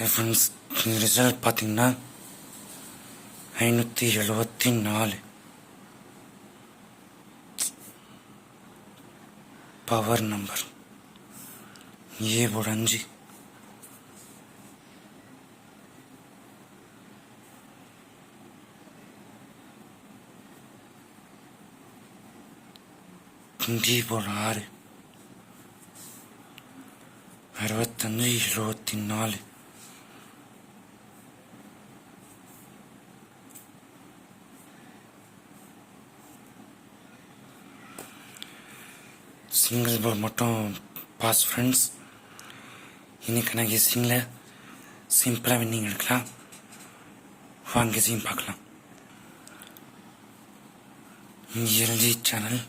Friends result பார்த்தீங்கன்னா ஐநூற்றி எழுபத்தி நாலு. பவர் நம்பர் ஏ போர்டு அஞ்சு. டி போர்டு ஆறு. அறுபத்தஞ்சு எழுபத்தி நாலு. சிங்கிள் பால் மட்டும் பாஸ் ஃப்ரெண்ட்ஸ் இன்னைக்கு நான் கெஸ்ஸிங்கில் சிம்பிளாக வின்னிங் எடுக்கலாம். வாங்க கெஸ்ஸிங் பார்க்கலாம். எல்ஜி சேனல்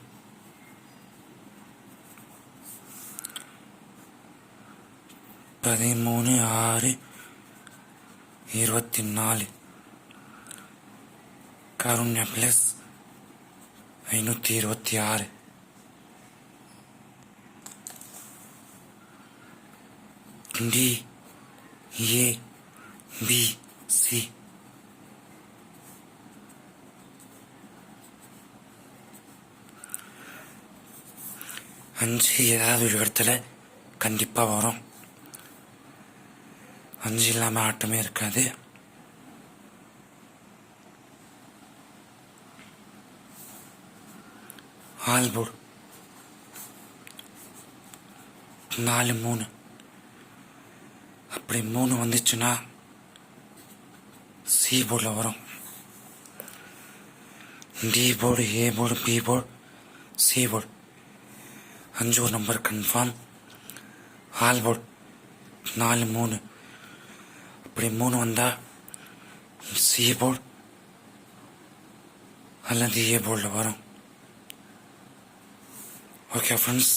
பதிமூணு ஆறு இருபத்தி நாலு கருண்யா பிளஸ் ஐநூற்றி இருபத்தி ஆறு. டி ஏ பி சி அஞ்சு ஏதாவது ஒரு இடத்துல கண்டிப்பாக வரும். அஞ்சு இல்லாமல் ஆட்டமே இருக்காது. ஆல்போர்டு நாலு மூணு. அப்படி மூணு வந்துச்சுன்னா சி போர்டில் வரும். D board A board B board C board அஞ்சு ஒரு நம்பர் கன்ஃபார்ம் ஆல் போர்டு நாலு மூணு. அப்படி மூணு வந்தால் சி போர்டு அல்லது ஏ போர்டில் வரும். ஓகே ஃப்ரெண்ட்ஸ்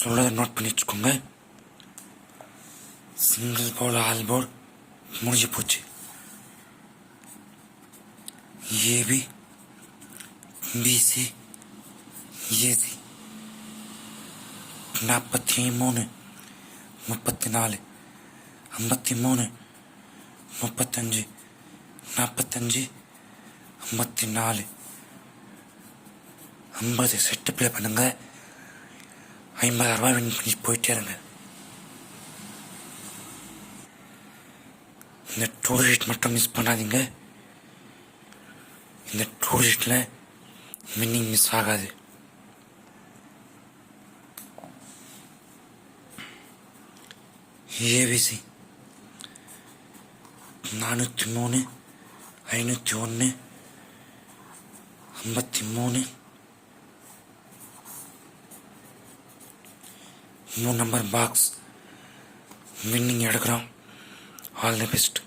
சொல்கிறத நோட் பண்ணி வச்சுக்கோங்க. சிங்கிள் போல் ஆல்போர்ட் முடிஞ்சு போச்சு. ஏபி பிசி ஏசி நாற்பத்தி மூணு முப்பத்தி நாலு ஐம்பத்தி மூணு முப்பத்தஞ்சு நாற்பத்தஞ்சு ஐம்பத்தி நாலு ஐம்பது செட்டு ப்ளே பண்ணுங்க. ஐம்பதாயிரம் ரூபாய் வின் பண்ணி போயிட்டே இருங்க. இந்த டூரிஸ்ட் மட்டும் மிஸ் பண்ணாதீங்க. இந்த டூர் மின்னிங் வின்னிங் மிஸ் ஆகாது ஏபிசி நானூற்றி மூணு ஐநூற்றி ஒன்று ஐம்பத்தி மூணு. மூணு நம்பர் பாக்ஸ் வின்னிங் எடுக்கிறோம். All the best